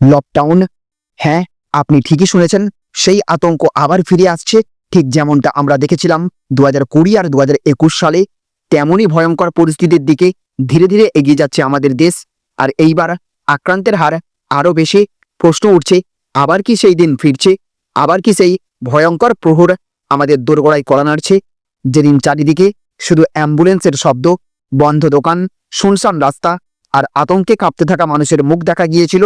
Lockdown হ্যাঁ আপনি ঠিকই শুনেছেন, সেই আতঙ্ক আবার ফিরে আসছে, ঠিক যেমনটা আমরা দেখেছিলাম দু হাজার কুড়ি আর দু হাজার একুশ সালে। তেমনই ভয়ঙ্কর পরিস্থিতির দিকে ধীরে ধীরে এগিয়ে যাচ্ছে আমাদের দেশ। আর এইবার আক্রান্তের হার আরও বেশি, প্রশ্ন উঠছে, আবার কি সেই দিন ফিরছে? আবার কি সেই ভয়ঙ্কর প্রহর আমাদের দোরগোড়ায় করা নাড়ছে? যেদিন চারিদিকে শুধু অ্যাম্বুলেন্সের শব্দ, বন্ধ দোকান, শুনশান রাস্তা আর আতঙ্কে কাঁপতে থাকা মানুষের মুখ দেখা গিয়েছিল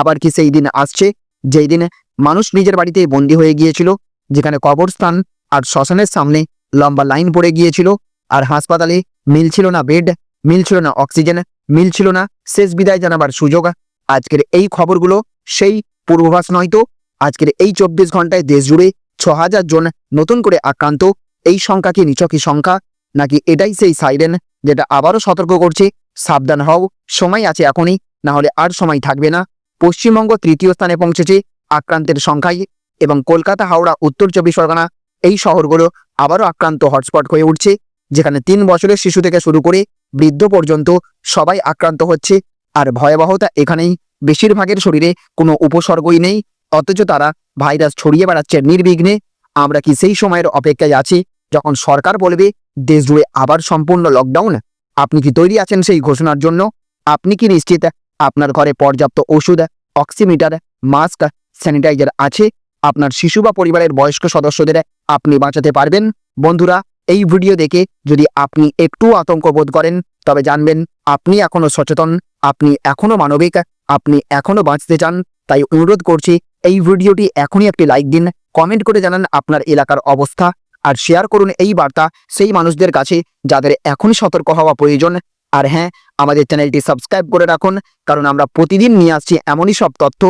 আবার কি সেই দিন আসছে? যেই দিন মানুষ নিজের বাড়িতেই বন্দী হয়ে গিয়েছিল, যেখানে কবরস্থান আর শ্মশানের সামনে লম্বা লাইন পড়ে গিয়েছিল, আর হাসপাতালে মিলছিল না বেড, মিলছিল না অক্সিজেন, মিলছিল না শেষ বিদায় জানাবার সুযোগ। আজকের এই খবরগুলো সেই পূর্বাভাস নয়তো আজকের এই চব্বিশ ঘন্টায় দেশ জুড়ে ছ হাজার জন নতুন করে আক্রান্ত, এই সংখ্যা কি নিচকি সংখ্যা? নাকি এটাই সেই সাইরেন যেটা আবারও সতর্ক করছে? সাবধান হও, সময় আছে এখনই, না হলে আর সময় থাকবে না। পশ্চিমবঙ্গ তৃতীয় স্থানে পৌঁছেছে আক্রান্তের সংখ্যায় এবং কলকাতা, হাওড়া, উত্তর চব্বিশ পরগনা এই শহরগুলো আবারও আক্রান্ত হটস্পট হয়ে উঠছে, যেখানে তিন বছরের শিশু থেকে শুরু করে বৃদ্ধ পর্যন্ত সবাই আক্রান্ত হচ্ছে আর ভয়াবহতা এখানেই বেশিরভাগের শরীরে কোনো উপসর্গই নেই, অথচ তারা ভাইরাস ছড়িয়ে বেড়াচ্ছে নির্বিঘ্নে। আমরা কি সেই সময়ের অপেক্ষায় আছি যখন সরকার বলবে দেশ জুড়ে আবার সম্পূর্ণ লকডাউন আপনি কি তৈরি আছেন সেই ঘোষণার জন্য? আপনি কি নিশ্চিত আপনার ঘরে পর্যাপ্ত ওষুধ, অক্সিমিটার, মাস্ক, স্যানিটাইজার আছে। আপনার শিশু বা পরিবারের বয়স্ক সদস্যদের আপনি বাঁচাতে পারবেন। বন্ধুরা, এই ভিডিও দেখে যদি আপনি একটু আতঙ্ক বোধ করেন, তবে জানবেন আপনি এখনও সচেতন, আপনি এখনও মানবিক, আপনি এখনও বাঁচতে চান। তাই অনুরোধ করছি, এই ভিডিওটি এখনই একটি লাইক দিন, কমেন্ট করে জানান আপনার এলাকার অবস্থা, আর শেয়ার করুন এই বার্তা সেই মানুষদের কাছে যাদের এখনই সতর্ক হওয়া প্রয়োজন। আর হ্যাঁ আমাদের চ্যানেলটি সাবস্ক্রাইব করে রাখুন, কারণ আমরা প্রতিদিন নিয়ে আসছি এমনই সব তথ্য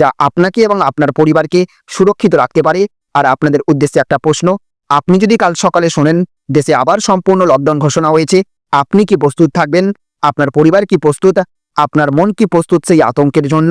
যা আপনাকে এবং আপনার পরিবারকে সুরক্ষিত রাখতে পারে। আর আপনাদের উদ্দেশ্যে একটা প্রশ্ন, আপনি যদি কাল সকালে শোনেন, দেশে আবার সম্পূর্ণ লকডাউন ঘোষণা হয়েছে, আপনি কি প্রস্তুত থাকবেন? আপনার পরিবার কি প্রস্তুত? আপনার মন কি প্রস্তুত সেই আতঙ্কের জন্য?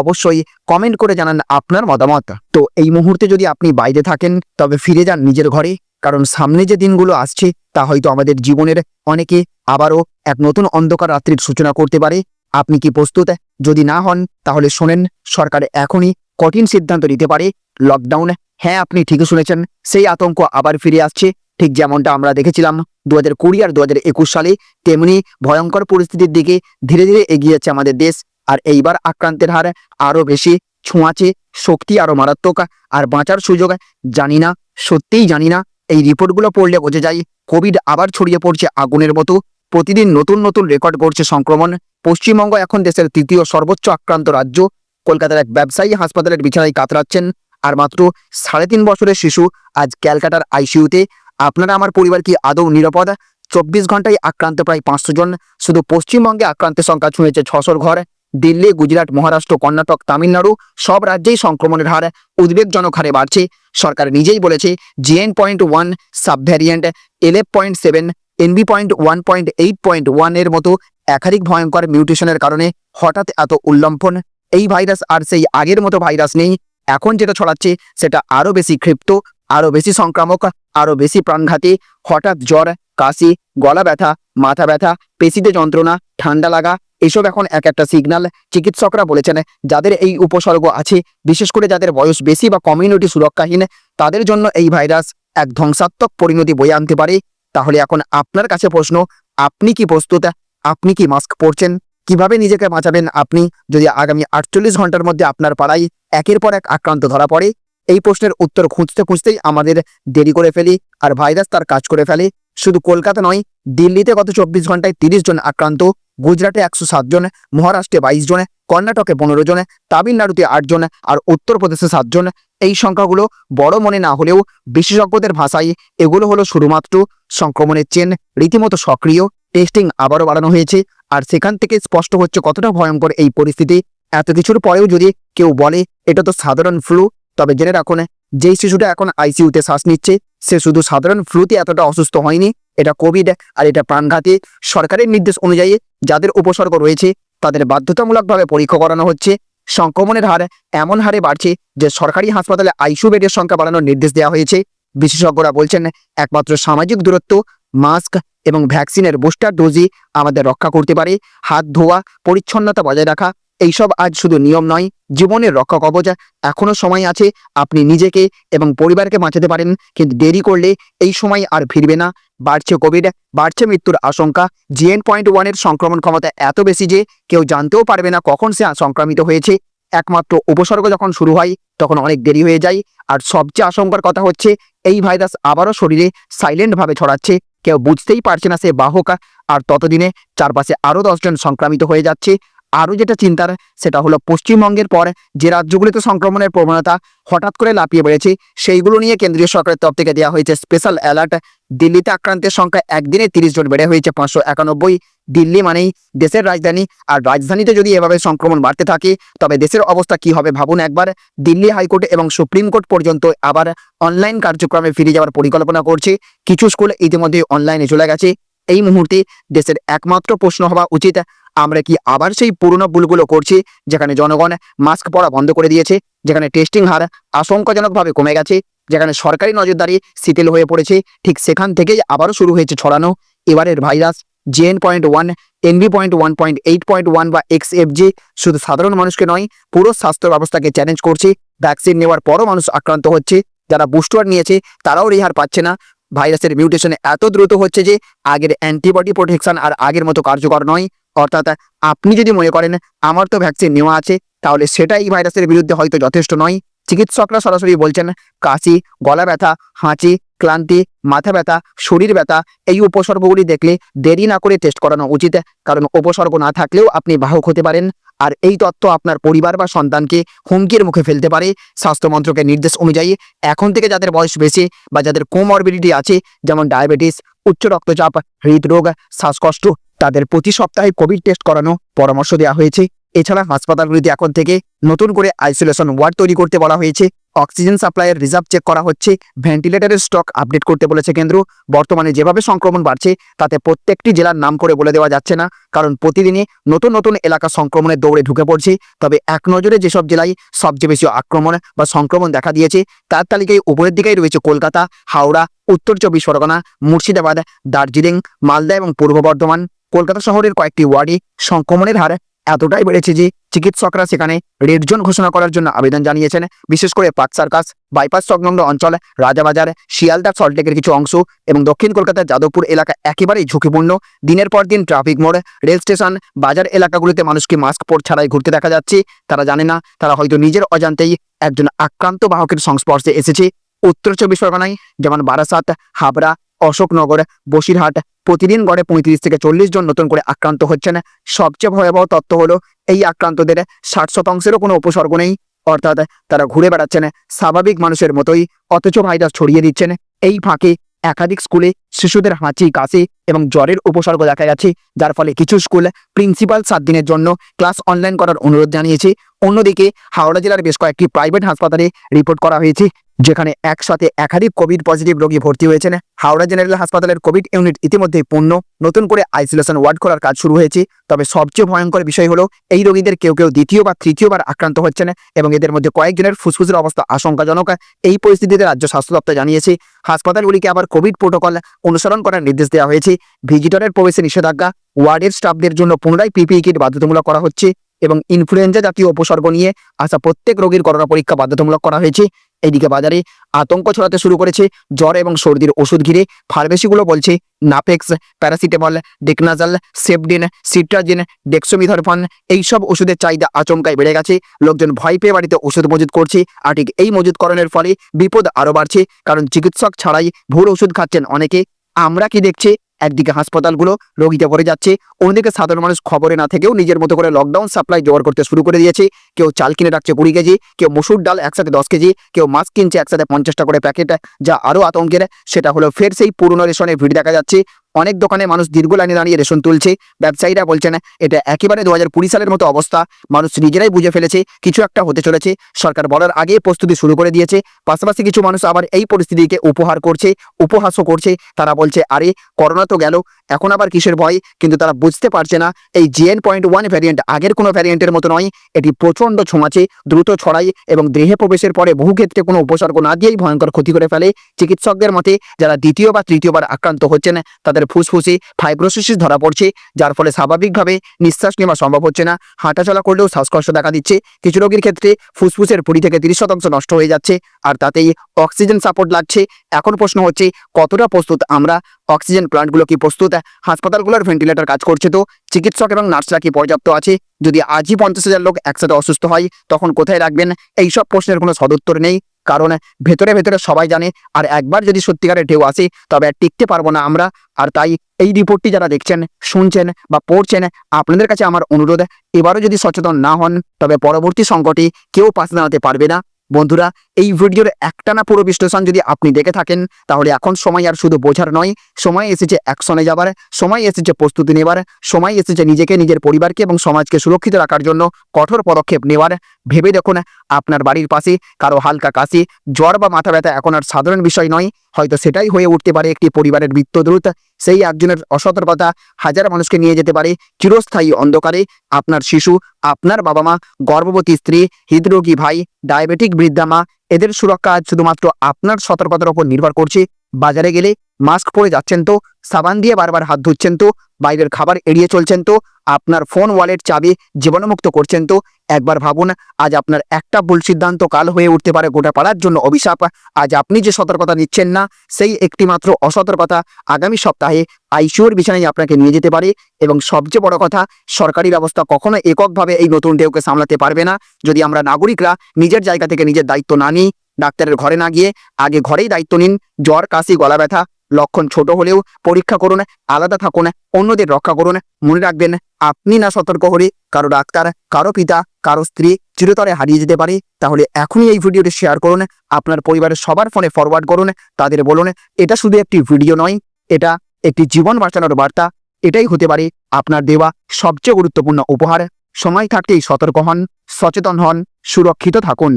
অবশ্যই কমেন্ট করে জানান আপনার মতামত। তো এই মুহূর্তে যদি আপনি বাইরে থাকেন, তবে ফিরে যান নিজের ঘরে। কারণ সামনে যে দিনগুলো আসছে, তা হয়তো আমাদের জীবনের অনেকে আবারও এক নতুন অন্ধকার রাত্রির সূচনা করতে পারে। আপনি কি প্রস্তুত? যদি না হন, তাহলে শোনেন, সরকার এখনই কঠিন সিদ্ধান্ত নিতে পারে। লকডাউন হ্যাঁ আপনি ঠিকই শুনেছেন, সেই আতঙ্ক আবার ফিরে আসছে। ঠিক যেমনটা আমরা দেখেছিলাম দু হাজার কুড়ি আর দু হাজার একুশ সালে, তেমনি ভয়ঙ্কর পরিস্থিতির দিকে ধীরে ধীরে এগিয়ে যাচ্ছে আমাদের দেশ। আর এইবার আক্রান্তের হার আরও বেশি। ছোঁয়াচে শক্তি আরও মারাত্মক। আর বাঁচার সুযোগ জানি না, সত্যিই জানি না। এই রিপোর্টগুলো পড়লে বোঝা যায় কোভিড আবার ছড়িয়ে পড়ছে আগুনের মতো। প্রতিদিন নতুন নতুন রেকর্ড করছে সংক্রমণ। পশ্চিমবঙ্গ এখন দেশের তৃতীয় সর্বোচ্চ আক্রান্ত রাজ্য। কলকাতার এক ব্যবসায়ী হাসপাতালের বিছানায় কাতরাচ্ছেন। আর মাত্র সাড়ে তিন বছরের শিশু আজ ক্যালকাটার আইসিইউতে। আপনারা আমার পরিবার কি আদৌ নিরাপদ? চব্বিশ ঘন্টায় আক্রান্ত প্রায় পাঁচশো জন। শুধু পশ্চিমবঙ্গে আক্রান্তের সংখ্যা ছুঁয়েছে ছশোর ঘর। দিল্লি, গুজরাট, মহারাষ্ট্র, কর্ণাটক, তামিলনাড়ু সব রাজ্যেই সংক্রমণের হার উদ্বেগজনক হারে বাড়ছে। সরকার নিজেই বলেছে GN point one subvariant এলেভ point seven NB point one point eight point ওয়ানের মতো একাধিক ভয়ঙ্কর মিউটেশনের কারণে হঠাৎ এত উল্লম্ফন। এই ভাইরাস আর সেই আগের মতো ভাইরাস নেই। এখন যেটা ছড়াচ্ছে সেটা আরও বেশি ক্ষিপ্ত আরও বেশি সংক্রামক আরও বেশি প্রাণঘাতী। হঠাৎ জ্বর, কাশি গলা ব্যথা মাথা ব্যথা পেশিতে যন্ত্রণা, ঠান্ডা লাগা এসব এখন এক একটা সিগন্যাল চিকিৎসকরা বলেছেন, যাদের এই উপসর্গ আছে, বিশেষ করে যাদের বয়স বেশি বা কমিউনিটি সুরক্ষাহীন, তাদের জন্য এই ভাইরাস এক ধ্বংসাত্মক পরিণতি বয়ে আনতে পারে। তাহলে এখন আপনার কাছে প্রশ্ন, আপনি কি প্রস্তুত? আপনি কি মাস্ক পরছেন? কীভাবে নিজেকে বাঁচাবেন আপনি? যদি আগামী আটচল্লিশ ঘণ্টার মধ্যে আপনার পাড়ায় একের পর এক আক্রান্ত ধরা পড়ে, এই প্রশ্নের উত্তর খুঁজতে খুঁজতেই আমাদের দেরি করে ফেলি আর ভাইরাস তার কাজ করে ফেলে। শুধু কলকাতা নয়, দিল্লিতে গত চব্বিশ ঘন্টায় তিরিশ জন আক্রান্ত গুজরাটে একশো সাত জন, মহারাষ্ট্রে বাইশ জনে, কর্ণাটকে পনেরো জনে, তামিলনাড়ুতে আট জন আর উত্তরপ্রদেশে সাতজন এই সংখ্যাগুলো বড় মনে না হলেও বিশেষজ্ঞদের ভাষায় এগুলো হলো শুধুমাত্র সংক্রমণের চেন, রীতিমতো সক্রিয় টেস্টিং আবারও বাড়ানো হয়েছে আর সেখান থেকে স্পষ্ট হচ্ছে কতটা ভয়ঙ্কর এই পরিস্থিতি। এত কিছুর পরেও যদি কেউ বলে, এটা তো সাধারণ ফ্লু তবে জেনে রাখুন যেই শিশুটা এখন আইসিইউতে শ্বাস নিচ্ছে, সে শুধু সাধারণ ফ্লুতে এতটা অসুস্থ হয়নি, এটা কোভিড আর এটা প্রাণঘাতী সরকারের নির্দেশ অনুযায়ী যাদের উপসর্গ রয়েছে, তাদের বাধ্যতামূলকভাবে পরীক্ষা করানো হচ্ছে। সংক্রমণের হার এমন হারে বাড়ছে যে সরকারি হাসপাতালে আইসিইউ বেডের সংখ্যা বাড়ানোর নির্দেশ দেওয়া হয়েছে। বিশেষজ্ঞরা বলছেন, একমাত্র সামাজিক দূরত্ব, মাস্ক এবং ভ্যাকসিনের বুস্টার ডোজই আমাদের রক্ষা করতে পারে। হাত ধোয়া, পরিচ্ছন্নতা বজায় রাখা এইসব আজ শুধু নিয়ম নয়, জীবনের রক্ষা কবচ এখনও সময় আছে, আপনি নিজেকে এবং পরিবারকে বাঁচাতে পারেন, কিন্তু দেরি করলে এই সময় আর ফিরবে না। বাড়ছে কোভিড, বাড়ছে মৃত্যুর আশঙ্কা। জিএন পয়েন্ট ওয়ানের সংক্রমণ ক্ষমতা এত বেশি যে কেউ জানতেও পারবে না কখন সে সংক্রামিত হয়েছে। একমাত্র উপসর্গ যখন শুরু হয়, তখন অনেক দেরি হয়ে যায়। আর সবচেয়ে আশঙ্কার কথা হচ্ছে, এই ভাইরাস আবারও শরীরে সাইলেন্টভাবে ছড়াচ্ছে। কেউ বুঝতেই পারছে না সে বাহক, আর ততদিনে চারপাশে আরও দশজন সংক্রামিত হয়ে যাচ্ছে। আরও যেটা চিন্তার, সেটা হলো পশ্চিমবঙ্গের পর যে রাজ্যগুলিতে সংক্রমণের প্রবণতা হঠাৎ করে লাফিয়ে বেড়েছে, সেইগুলো নিয়ে কেন্দ্রীয় সরকারের তরফ থেকে দেওয়া হয়েছে স্পেশাল অ্যালার্ট দিল্লিতে আক্রান্তের সংখ্যা একদিনে তিরিশ জন বেড়ে হয়েছে পাঁচশো একানব্বই। দিল্লি মানেই দেশের রাজধানী। আর রাজধানীতে যদি এভাবে সংক্রমণ বাড়তে থাকে, তবে দেশের অবস্থা কি হবে ভাবুন একবার। দিল্লি হাইকোর্ট এবং সুপ্রিম কোর্ট পর্যন্ত আবার অনলাইন কার্যক্রমে ফিরে যাওয়ার পরিকল্পনা করছে। কিছু স্কুল ইতিমধ্যে অনলাইনে চলে গেছে। এই মুহূর্তে দেশের একমাত্র প্রশ্ন হওয়া উচিত আমরা কি আবার সেই পুরনো ভুলগুলো করছি? যেখানে জনগণ মাস্ক পরা বন্ধ করে দিয়েছে, যেখানে টেস্টিং হার আশঙ্কাজনকভাবে কমে গেছে, যেখানে সরকারি নজরদারি শিথিল হয়ে পড়েছে, ঠিক সেখান থেকেই আবারও শুরু হয়েছে ছড়ানো। এবারের virus JN point one NB point one point eight point one বা এক্স এফজি শুধু সাধারণ মানুষকে নয়, পুরো স্বাস্থ্য ব্যবস্থাকে চ্যালেঞ্জ করছে। ভ্যাকসিন নেওয়ার পরও মানুষ আক্রান্ত হচ্ছে। যারা বুস্টার নিয়েছে, তারাও রেহার পাচ্ছে না। ভাইরাসের মিউটেশন এত দ্রুত হচ্ছে যে, আগের অ্যান্টিবডি প্রোটেকশন আর আগের মতো কার্যকর নয়। অর্থাৎ আপনি যদি মনে করেন আমার তো ভ্যাকসিন নেওয়া আছে, তাহলে সেটাই ভাইরাসের বিরুদ্ধে হয়তো যথেষ্ট নয়। চিকিৎসকরা সরাসরি বলছেন, কাশি, গলা ব্যথা, হাঁচি, ক্লান্তি, মাথা ব্যথা, শরীর ব্যথা, এই উপসর্গগুলি দেখলে দেরি না করে টেস্ট করানো উচিত, কারণ উপসর্গ না থাকলেও আপনি বাহক হতে পারেন। আর এই তথ্য আপনার পরিবার বা সন্তানকে হুমকির মুখে ফেলতে পারে। স্বাস্থ্য মন্ত্রকের নির্দেশ অনুযায়ী এখন থেকে যাদের বয়স বেশি বা যাদের কোমরবিডিটি আছে, যেমন ডায়াবেটিস উচ্চ রক্তচাপ, হৃদরোগ, শ্বাসকষ্ট তাদের প্রতি সপ্তাহে কোভিড টেস্ট করানো পরামর্শ দেওয়া হয়েছে। এছাড়া হাসপাতালগুলিতে এখন থেকে নতুন করে আইসোলেশন ওয়ার্ড তৈরি করতে বলা হয়েছে। অক্সিজেন সাপ্লাইয়ের রিজার্ভ চেক করা হচ্ছে। ভেন্টিলেটরের স্টক আপডেট করতে বলেছে কেন্দ্র। বর্তমানে যেভাবে সংক্রমণ বাড়ছে, তাতে প্রত্যেকটি জেলার নাম করে বলে দেওয়া যাচ্ছে না, কারণ প্রতিদিনই নতুন নতুন এলাকা সংক্রমণের দৌড়ে ঢুকে পড়ছে। তবে এক নজরে যেসব জেলায় সবচেয়ে বেশি আক্রমণ বা সংক্রমণ দেখা দিয়েছে, তার তালিকায় উপরের দিকেই রয়েছে কলকাতা, হাওড়া, উত্তর চব্বিশ পরগনা, মুর্শিদাবাদ, দার্জিলিং, মালদা এবং পূর্ব বর্ধমান। কলকাতা শহরের কয়েকটি ওয়ার্ডে সংক্রমণের হার এতটাই বেড়েছে যে চিকিৎসকরা সেখানে রেড জোন ঘোষণা করার জন্য আবেদন জানিয়েছেন। বিশেষ করে পাক সার্কাস, বাইপাস সংলগ্ন অঞ্চল, রাজাবাজার, শিয়ালদা, সল্টলেকের কিছু অংশ এবং দক্ষিণ কলকাতার যাদবপুর এলাকা একেবারেই ঝুঁকিপূর্ণ। দিনের পর দিন ট্রাফিক মোড়, রেল স্টেশন, বাজার এলাকাগুলিতে মানুষকে মাস্ক পর ছাড়াই ঘুরতে দেখা যাচ্ছে। তারা জানে না, তারা হয়তো নিজের অজান্তেই একজন আক্রান্ত বাহকের সংস্পর্শে এসেছে। উত্তর চব্বিশ পরগনায় যেমন বারাসাত, হাবড়া, অশোকনগর, বসিরহাট প্রতিদিন গড়ে পঁয়ত্রিশ থেকে চল্লিশ জন নতুন করে আক্রান্ত হচ্ছেন। সবচেয়ে ভয়াবহ তথ্য হলো, এই আক্রান্তদের ষাট শতাংশেরও কোনো উপসর্গ নেই। অর্থাৎ তারা ঘুরে বেড়াচ্ছেন, স্বাভাবিক মানুষের মতোই, অথচ ভাইরাস ছড়িয়ে দিচ্ছেন। এই ফাঁকে একাধিক স্কুলে শিশুদের হাঁচি, কাশি এবং জ্বরের উপসর্গ দেখা যাচ্ছে, যার ফলে কিছু স্কুল প্রিন্সিপাল সাত দিনের জন্য ক্লাস অনলাইন করার অনুরোধ জানিয়েছে। অন্যদিকে হাওড়া জেলার বেশ কয়েকটি প্রাইভেট হাসপাতালে রিপোর্ট করা হয়েছে, যেখানে একসাথে একাধিক কোভিড পজিটিভ রোগী ভর্তি হয়েছেন। হাওড়া জেনারেল হাসপাতালের কোভিড ইউনিট ইতিমধ্যেই পূর্ণ। নতুন করে আইসোলেশন ওয়ার্ড করার কাজ শুরু হয়েছে। তবে সবচেয়ে ভয়ঙ্কর বিষয় হলো, এই রোগীদের কেউ কেউ দ্বিতীয় বা তৃতীয়বার আক্রান্ত হচ্ছেন এবং এদের মধ্যে কয়েকজনের ফুসফুসের অবস্থা আশঙ্কাজনক। এই পরিস্থিতিতে রাজ্য স্বাস্থ্য দপ্তর জানিয়েছে, হাসপাতালগুলিকে আবার কোভিড প্রোটোকল অনুসরণ করার নির্দেশ দেওয়া হয়েছে। ভিজিটরের প্রবেশে নিষেধাজ্ঞা। ওয়ার্ডের স্টাফদের জন্য পুনরায় পিপিই কিট বাধ্যতামূলক করা হচ্ছে। এবং ইনফ্লুয়েঞ্জা জাতীয় উপসর্গ নিয়ে আসা প্রত্যেক রোগীর করোনা পরীক্ষা বাধ্যতামূলক করা হয়েছে। এইদিকে বাজারে আতঙ্ক ছড়াতে শুরু করেছে। জ্বর এবং সর্দির ওষুধ ঘিরে ফার্মেসিগুলো বলছে নাপেক্স প্যারাসিটামল ডিকনাজাল সেপডিন সিট্রাজিন ডেক্সোমিথরফান এইসব ওষুধের চাহিদা আচমকায় বেড়ে গেছে। লোকজন ভয় পেয়ে বাড়িতে ওষুধ মজুত করছে আর ঠিক এই মজুতকরণের ফলে বিপদ আরও বাড়ছে। কারণ চিকিৎসক ছাড়াই ভুল ওষুধ খাচ্ছেন অনেকে। আমরা কি দেখছি? একদিকে হাসপাতালগুলো রোগীতে ভরে যাচ্ছে, অন্যদিকে সাধারণ মানুষ খবরে না থেকেও নিজের মতো করে লকডাউন সাপ্লাই জোগাড় করতে শুরু করে দিয়েছে। কেউ চাল কিনে রাখছে কুড়ি কেজি, কেউ মসুর ডাল একসাথে দশ কেজি, কেউ মাছ কিনছে একসাথে পঞ্চাশটা করে প্যাকেট, যা আরও আতঙ্কের, সেটা হলো ফের সেই পুরনো রেশনে ভিড় দেখা যাচ্ছে। অনেক দোকানে মানুষ দীর্ঘ লাইনে দাঁড়িয়ে রেশন তুলছে। ব্যবসায়ীরা বলছেন, এটা একেবারে দু কুড়ি সালের মতো অবস্থা। মানুষ নিজেরাই বুঝে ফেলেছে, কিছু একটা হতে চলেছে। সরকার বলার আগে প্রস্তুতি শুরু করে দিয়েছে। পাশাপাশি কিছু মানুষ আবার এই পরিস্থিতিকে উপহার করছে, উপহাসও করছে। তারা বলছে, আরে, করোনা তো গেল, এখন আবার কিসের ভয়? কিন্তু তারা বুঝতে পারছে না, এই জিএন পয়েন্ট ওয়ান ভ্যারিয়েন্ট আগের কোনো ভ্যারিয়েন্টের মতো নয়। এটি প্রচণ্ড ছোঁয়াচে, দ্রুত ছড়ায় এবং দেহে প্রবেশের পরে বহু ক্ষেত্রে কোনো উপসর্গ না দিয়েই ভয়ঙ্কর ক্ষতি করে ফেলে। চিকিৎসকদের মতে, যারা দ্বিতীয় বা তৃতীয়বার আক্রান্ত হচ্ছেন, তাদের তাদের ফুসফুসে ফাইব্রোসিস ধরা পড়ছে, যার ফলে স্বাভাবিকভাবে নিঃশ্বাস নেওয়া সম্ভব হচ্ছে না। হাঁটাচলা করলেও শ্বাসকষ্ট দেখা দিচ্ছে। কিছু রোগীর ক্ষেত্রে ফুসফুসের কুড়ি থেকে তিরিশ শতাংশ নষ্ট হয়ে যাচ্ছে, আর তাতেই অক্সিজেন সাপোর্ট লাগছে। এখন প্রশ্ন হচ্ছে, কতটা প্রস্তুত আমরা? অক্সিজেন প্লান্টগুলো কি প্রস্তুত? হাসপাতালগুলোর ভেন্টিলেটর কাজ করছে তো? চিকিৎসক এবং নার্সরা কি পর্যাপ্ত আছে? যদি আজই পঞ্চাশ হাজার লোক একসাথে অসুস্থ হয়, তখন কোথায় রাখবেন? এইসব প্রশ্নের কোনো সদুত্তর নেই। কারণ ভেতরে ভেতরে সবাই জানে, আর একবার যদি সত্যিকারের ঢেউ আসে, তবে আর টিকতে পারব না আমরা। আর তাই এই রিপোর্টটি যারা দেখছেন, শুনছেন বা পড়ছেন, আপনাদের কাছে আমার অনুরোধ, এবারও যদি সচেতন না হন, তবে পরবর্তী সংকটে কেউ পাশে দাঁড়াতে পারবে না। বন্ধুরা, এই ভিডিওর একটানা পুরো বিশ্লেষণ যদি আপনি দেখে থাকেন, তাহলে এখন সময় আর শুধু বোঝার নয়। সময় এসেছে অ্যাকশনে যাবার, সময় এসেছে প্রস্তুতি নেবার, সময় এসেছে নিজেকে, নিজের পরিবারকে এবং সমাজকে সুরক্ষিত রাখার জন্য কঠোর পদক্ষেপ নেওয়ার। ভেবে দেখুন আপনার বাড়ির পাশে কারও হালকা কাশি, জ্বর বা মাথা ব্যথা এখন আর সাধারণ বিষয় নয়। হয়তো সেটাই হয়ে উঠতে পারে একটি পরিবারের মৃত্যুদ্রুত সেই একজনের অসতর্কতা হাজার মানুষকে নিয়ে যেতে পারে। চিরস্থায়ী অন্ধকারে আপনার শিশু, আপনার বাবা মা, গর্ভবতী স্ত্রী, হৃদরোগী ভাই, ডায়াবেটিক বৃদ্ধা মা, এদের সুরক্ষা আজ শুধুমাত্র আপনার সতর্কতার উপর নির্ভর করছে। বাজারে গেলে মাস্ক পরে যাচ্ছেন তো, সাবান দিয়ে বারবার হাত ধুচ্ছেন তো, বাইরের খাবার এড়িয়ে চলছেন তো, আপনার ফোন, ওয়ালেট, চাবি জীবাণুমুক্ত করছেন তো একবার ভাবুন, আজ আপনার একটা ভুল সিদ্ধান্ত কাল হয়ে উঠতে পারে গোটা পাড়ার জন্য। অভিশাপ, আজ আপনি যে সতর্কতা নিচ্ছেন না, সেই একটিমাত্র অসতর্কতা আগামী সপ্তাহে আইসিউর বিছানায় আপনাকে নিয়ে যেতে পারে। এবং সবচেয়ে বড় কথা, সরকারি ব্যবস্থা কখনো এককভাবে এই নতুন ঢেউকে সামলাতে পারবে না। যদি আমরা নাগরিকরা নিজের জায়গা থেকে নিজের দায়িত্ব না নিই, ডাক্তারের ঘরে না গিয়ে আগে ঘরেই দায়িত্ব নিন। জ্বর, কাশি গলা ব্যথা লক্ষণ ছোট হলেও পরীক্ষা করুন, আলাদা থাকুন, অন্যদের রক্ষা করুন, মনে রাখবেন আপনি না সতর্ক হলে কারও ডাক্তার, কারও পিতা, কারও স্ত্রী চিরতরে হারিয়ে যেতে পারে। তাহলে এখনই এই ভিডিওটি শেয়ার করুন, আপনার পরিবারের সবার ফোনে ফরওয়ার্ড করুন, তাদের বলুন, এটা শুধু একটি ভিডিও নয়, এটা একটি জীবন বাঁচানোর বার্তা, এটাই হতে পারে আপনার দেওয়া সবচেয়ে গুরুত্বপূর্ণ উপহার। সময় থাকতেই সতর্ক হন, সচেতন হন, সুরক্ষিত থাকুন।